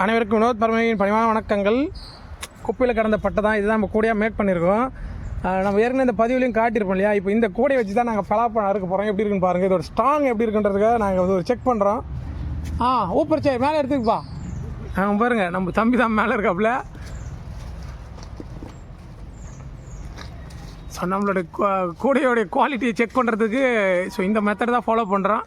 அனைவருக்கும் வினோத் பரமையின் பணிவான வணக்கங்கள். குப்பையில் கடந்த பட்டை தான் இதுதான் நம்ம கூடையாக மேக் பண்ணியிருக்கோம் நம்ம ஏற்கனவே இந்த பதிவுலையும் காட்டியிருப்போம் இல்லையா? இப்போ இந்த கூடையை வச்சு தான் நாங்கள் பலாப்பழம் அறுக்க போகிறோம் எப்படி இருக்குன்னு பாருங்கள் இதோட ஸ்ட்ராங் எப்படி இருக்குன்றதுக்காக நாங்கள் வந்து ஒரு செக் பண்ணுறோம் ஆ ஊப்பர் சே மேலே எடுத்துக்குப்பா ஆ பாருங்கள் நம்ம தம்பி தான் மேலே இருக்காப்புல. ஸோ நம்மளோட கூடையோடைய குவாலிட்டியை செக் பண்ணுறதுக்கு ஸோ இந்த மெத்தட் தான் ஃபாலோ பண்ணுறோம்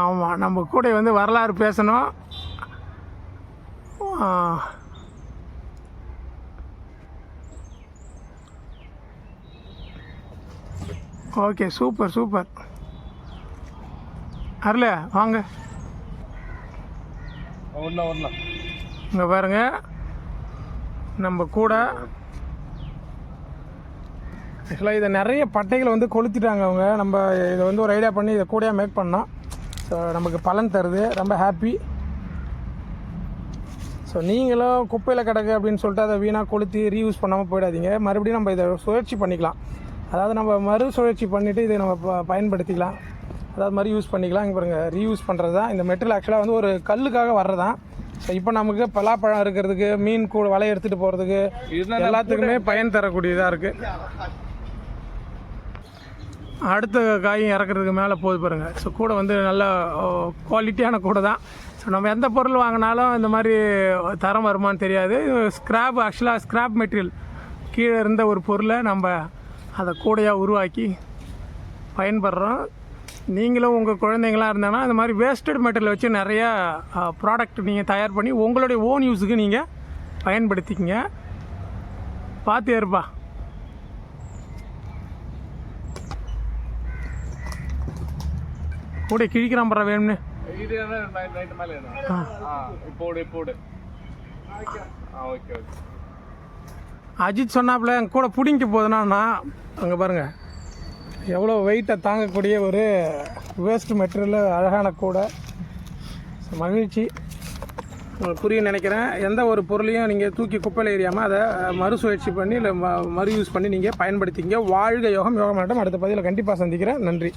ஆமாம் நம்ம கூட வந்து வரலாறு பேசணும். Okay super super. அருள வாங்க. இங்கே பாருங்க. நம்ம கூட ஆக்சுவலாக இதை நிறைய பட்டைகளை வந்து கொளுத்திட்டாங்க அவங்க. நம்ம இதை வந்து ஒரு ஐடியா பண்ணி இதை கூடயாக மேக் பண்ணோம். ஸோ நமக்கு பலன் தருது. ரொம்ப ஹாப்பி ஸோ நீங்களும் குப்பையில் கிடக்கு அப்படின்னு சொல்லிட்டு அதை வீணாக கொளுத்தி ரீயூஸ் பண்ணாமல் போயிடாதீங்க. மறுபடியும் நம்ம இதை சுழற்சி பண்ணிக்கலாம். அதாவது நம்ம மறு சுழற்சி பண்ணிவிட்டு இதை நம்ம பயன்படுத்திக்கலாம். அதாவது மாதிரி யூஸ் பண்ணிக்கலாம். இங்கே பாருங்கள் ரீயூஸ் பண்ணுறது தான். இந்த மெட்டீரியல் ஆக்சுவலாக வந்து ஒரு கல்லுக்காக வர்றதான் ஸோ இப்போ நமக்கு பலாப்பழம் இருக்கிறதுக்கு மீன் கூட வலை எடுத்துகிட்டு போகிறதுக்கு எல்லாத்துக்குமே பயன் தரக்கூடியதாக இருக்குது அடுத்த காயும் இறக்குறதுக்கு மேலே போகுது பாருங்கள் ஸோ கூட வந்து நல்ல குவாலிட்டியான கூட தான். ஸோ நம்ம எந்த பொருள் வாங்கினாலும் இந்த மாதிரி தரம் வருமான்னு தெரியாது. ஸ்க்ராப் ஆக்சுவலாக ஸ்க்ராப் மெட்டீரியல் கீழே இருந்த ஒரு பொருளை நம்ம அதை கூடையாக உருவாக்கி பயன்படுறோம். நீங்களும் உங்கள் குழந்தைங்களாம் இருந்தாங்கன்னா இந்த மாதிரி வேஸ்டட் மெட்டீரியல் வச்சு நிறையா ப்ராடக்ட் நீங்கள் தயார் பண்ணி உங்களுடைய ஓன் யூஸுக்கு நீங்கள் பயன்படுத்திக்கங்க. பார்த்து ஏற்பா கூட கிழிக்கிறான் பண்ற வேணும்னு இது என்ன நைட் நைட் மேலே ஆ. ஆ இப்போடு இப்போடு ஆ. ஓகே ஓகே அஜித் சொன்னாப்புல என் கூட பிடிங்க போதுனா அங்கே பாருங்க. எவ்வளோ வெயிட்டை தாங்கக்கூடிய ஒரு வேஸ்ட் மெட்டீரியல் அழகான கூடை. மகிழ்ச்சி. உங்களுக்கு புரியும் நினைக்கிறேன். எந்த ஒரு பொருளையும் நீங்கள் தூக்கி குப்பையில் எறியாமல் அதை மறுசுழற்சி பண்ணி இல்லை மறு யூஸ் பண்ணி நீங்கள் பயன்படுத்திங்க வாழ்க யோகம். யோகம் மேடம் அடுத்த பதிவில் கண்டிப்பாக சந்திக்கிறேன். நன்றி.